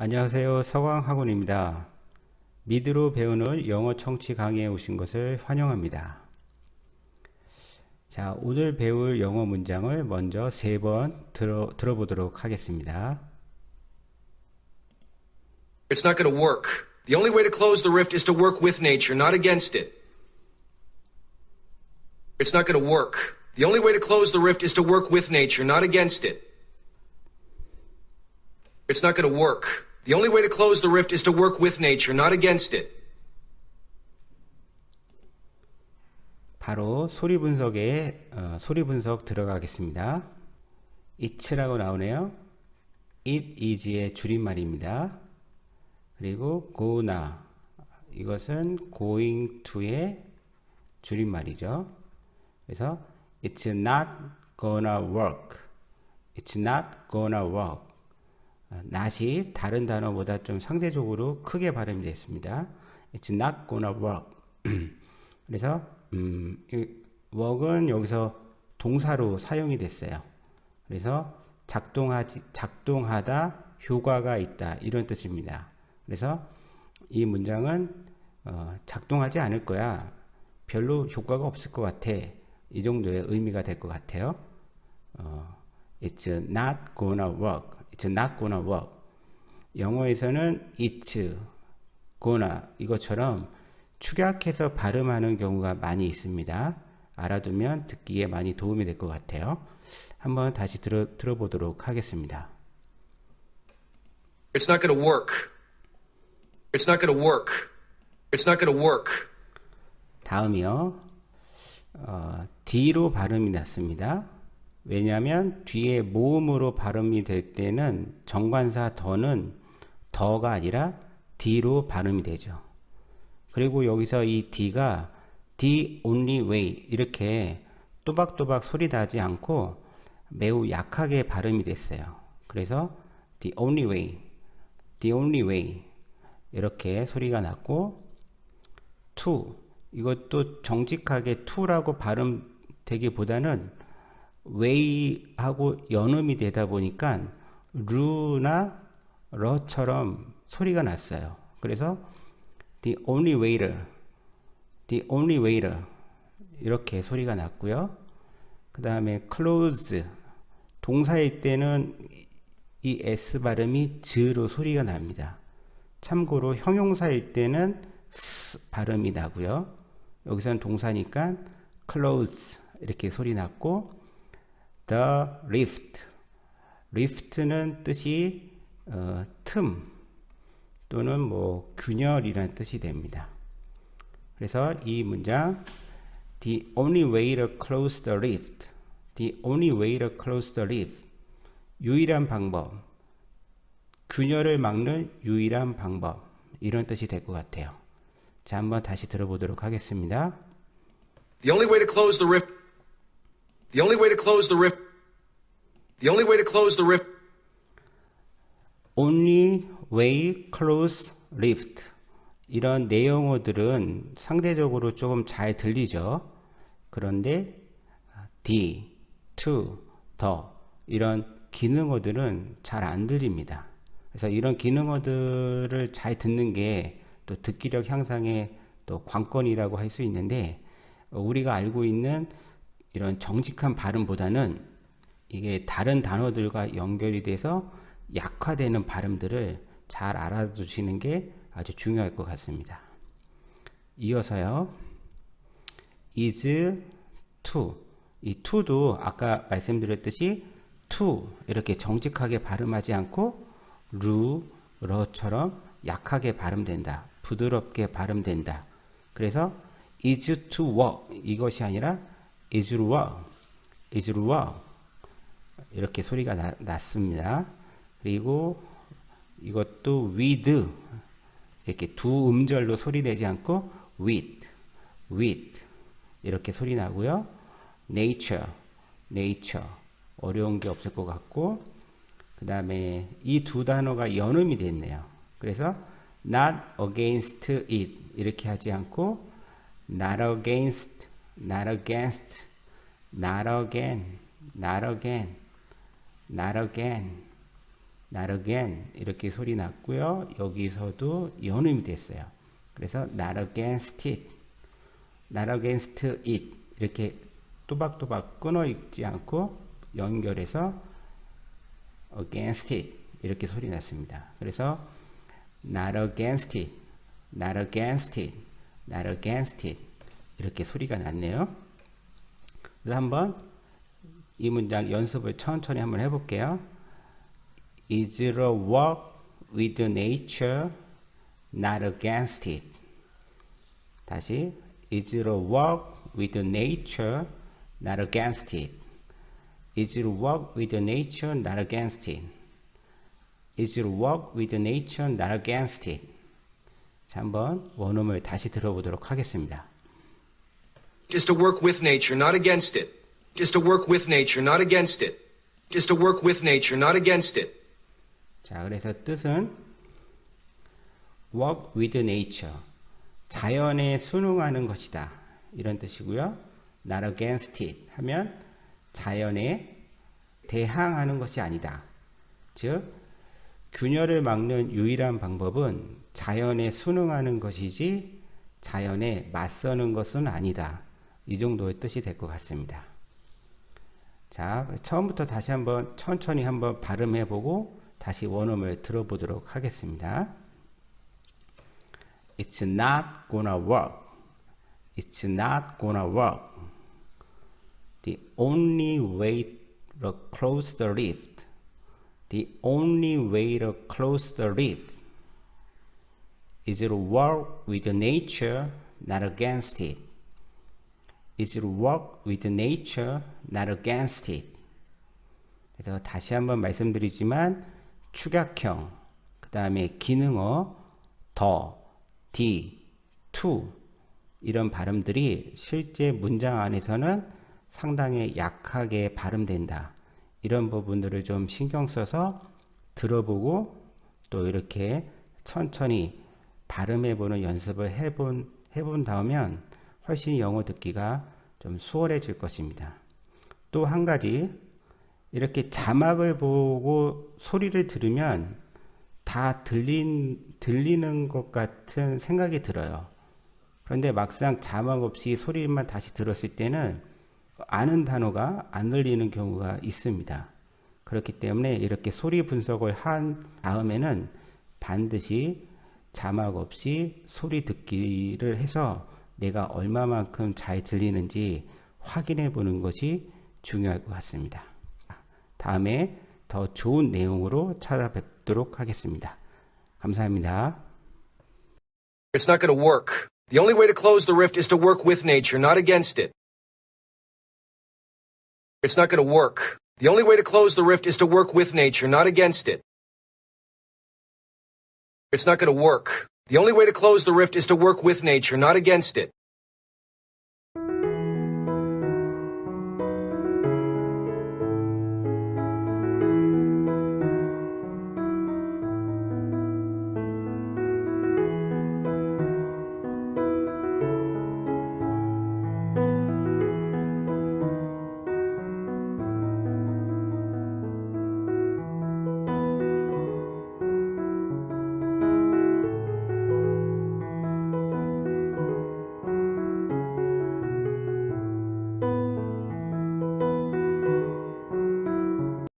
안녕하세요. 서광학원입니다. 미드로 배우는 영어 청취 강의에 오신 것을 환영합니다. 자, 오늘 배울 영어 문장을 먼저 세 번 들어, 들어보도록 하겠습니다. It's not going to work. The only way to close the rift is to work with nature, not against it. It's not going to work. The only way to close the rift is to work with nature, not against it. It's not going to work. The only way to close the rift is to work with nature, not against it. 바로 소리 분석에 어, 소리 분석 들어가겠습니다. it라고 나오네요. it is의 줄임말입니다. 그리고 gonna 이것은 going to의 줄임말이죠. 그래서 it's not gonna work. it's not gonna work. 어, not이 다른 단어보다 좀 상대적으로 크게 발음이 됐습니다. It's not gonna work. 그래서 음, 이 work은 여기서 동사로 사용이 됐어요. 그래서 작동하지 작동하다 효과가 있다 이런 뜻입니다. 그래서 이 문장은 어, 작동하지 않을 거야. 별로 효과가 없을 것 같아. 이 정도의 의미가 될 것 같아요. 어, It's not gonna work. It's not gonna work. 영어에서는 it's gonna 이것처럼 축약해서 발음하는 경우가 많이 있습니다. 알아두면 듣기에 많이 도움이 될 것 같아요. 한번 다시 들어, 들어보도록 하겠습니다. It's not to work. It's not to work. It's not to work. 다음이요. 어, D로 발음이 났습니다. 왜냐하면 뒤에 모음으로 발음이 될 때는 정관사 더는 더가 아니라 D로 발음이 되죠. 그리고 여기서 이 D가 the only way 이렇게 또박또박 소리 나지 않고 매우 약하게 발음이 됐어요. 그래서 the only way, the only way 이렇게 소리가 났고 to 이것도 정직하게 to라고 발음되기보다는 way하고 연음이 되다 보니까 루나 러처럼 소리가 났어요. 그래서 the only way를 the only way를 이렇게 소리가 났고요. 그 다음에 close 동사일 때는 이 s 발음이 z로 소리가 납니다. 참고로 형용사일 때는 s 발음이 나고요. 여기서는 동사니까 close 이렇게 소리 났고 the rift rift는 뜻이 어, 틈 또는 뭐 균열이라는 뜻이 됩니다. 그래서 이 문장 the only way to close the rift the only way to close the rift 유일한 방법 균열을 막는 유일한 방법 이런 뜻이 될 것 같아요. 자 한번 다시 들어보도록 하겠습니다. The only way to close the rift. The only way to close the rift. The only way to close the rift. only way close rift 이런 내용어들은 상대적으로 조금 잘 들리죠. 그런데 d, to, 더 이런 기능어들은 잘 안 들립니다. 그래서 이런 기능어들을 잘 듣는 게 또 듣기력 향상의 또 관건이라고 할 수 있는데 우리가 알고 있는 이런 정직한 발음보다는 이게 다른 단어들과 연결이 돼서 약화되는 발음들을 잘 알아두시는 게 아주 중요할 것 같습니다. 이어서요. is to 이 to도 아까 말씀드렸듯이 to 이렇게 정직하게 발음하지 않고 루, 러처럼 약하게 발음된다. 부드럽게 발음된다. 그래서 is to work 이것이 아니라 to work 이렇게 소리가 나, 났습니다. 그리고 이것도 with 이렇게 두 음절로 소리 내지 않고 with, 이렇게 소리 나고요. nature 어려운 게 없을 것 같고 그 다음에 이 두 단어가 연음이 됐네요. 그래서 not against it 이렇게 하지 않고 not against, not against, not again, not again, not again not again 이렇게 소리 났고요. 여기서도 연음이 됐어요. 그래서 not against it, not against it 이렇게 또박또박 끊어 읽지 않고 연결해서 against it 이렇게 소리 났습니다. 그래서 not against it, not against it, not against it 이렇게 소리가 났네요. 그래서 한번 이 문장 연습을 천천히 한번 해볼게요. Is a walk with nature, not against it? 다시 Is a walk with nature, not against it? Is it walk with nature, not against it? Is it walk with nature, not against it? 자, 한번 원음을 다시 들어보도록 하겠습니다. Is to work with nature, not against it. Is to work with nature, not against it. Is to work with nature, not against it. 자, 그래서 뜻은 work with nature. 자연에 순응하는 것이다. 이런 뜻이고요. not against it 하면 자연에 대항하는 것이 아니다. 즉 균열을 막는 유일한 방법은 자연에 순응하는 것이지 자연에 맞서는 것은 아니다. 이 정도의 뜻이 될 것 같습니다. 자, 처음부터 다시 한번 천천히 한번 발음해 보고 다시 원음을 들어보도록 하겠습니다. It's not gonna work. It's not gonna work. The only way to close the rift. The only way to close the rift is to work with nature, not against it. Is work with nature, not against it. 그래서 다시 한번 말씀드리지만 축약형, 그 다음에 기능어, 더, 디, 투 이런 발음들이 실제 문장 안에서는 상당히 약하게 발음된다. 이런 부분들을 좀 신경 써서 들어보고 또 이렇게 천천히 발음해보는 연습을 해본, 해본 다음엔 훨씬 영어 듣기가 좀 수월해질 것입니다. 또 한 가지, 이렇게 자막을 보고 소리를 들으면 다 들린, 들리는 것 같은 생각이 들어요. 그런데 막상 자막 없이 소리만 다시 들었을 때는 아는 단어가 안 들리는 경우가 있습니다. 그렇기 때문에 이렇게 소리 분석을 한 다음에는 반드시 자막 없이 소리 듣기를 해서 내가 얼마만큼 잘 들리는지 확인해 보는 것이 중요할 것 같습니다. 다음에 더 좋은 내용으로 찾아뵙도록 하겠습니다. 감사합니다. It's not going to work. The only way to close the rift is to work with nature, not against it. It's not going to work. The only way to close the rift is to work with nature, not against it. It's not going to work. The only way to close the rift is to work with nature, not against it.